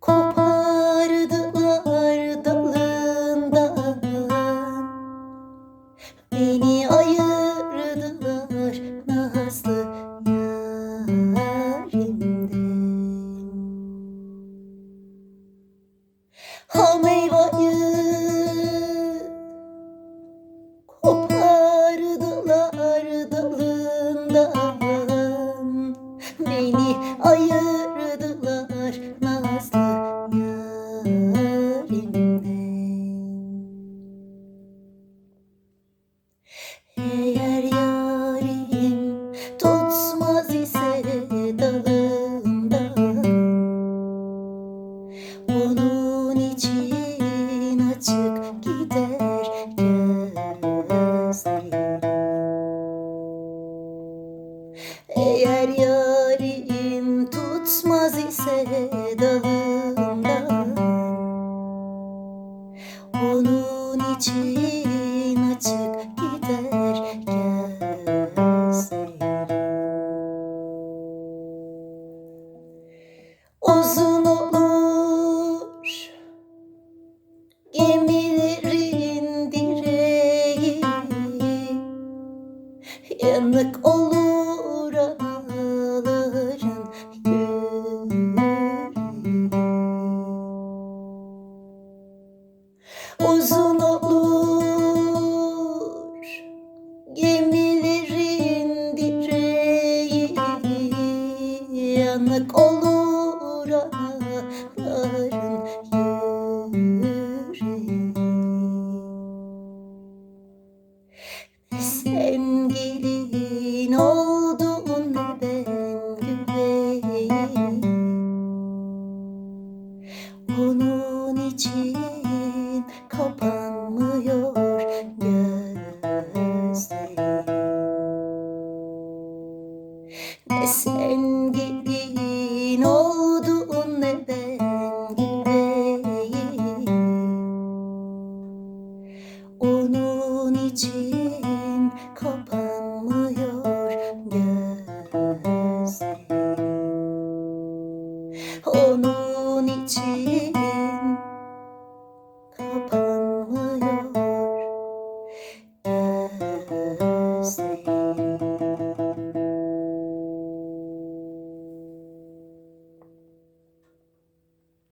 Kopardılar dalından Beni ayırdılar nazlı yarimden Hamer Eğer yarim tutmaz ise dalından Onun için açık gider gözlerim. Uzun uzun olur Gemilerin direği. Yanık olur kapanmıyor gözlerim. Ne sen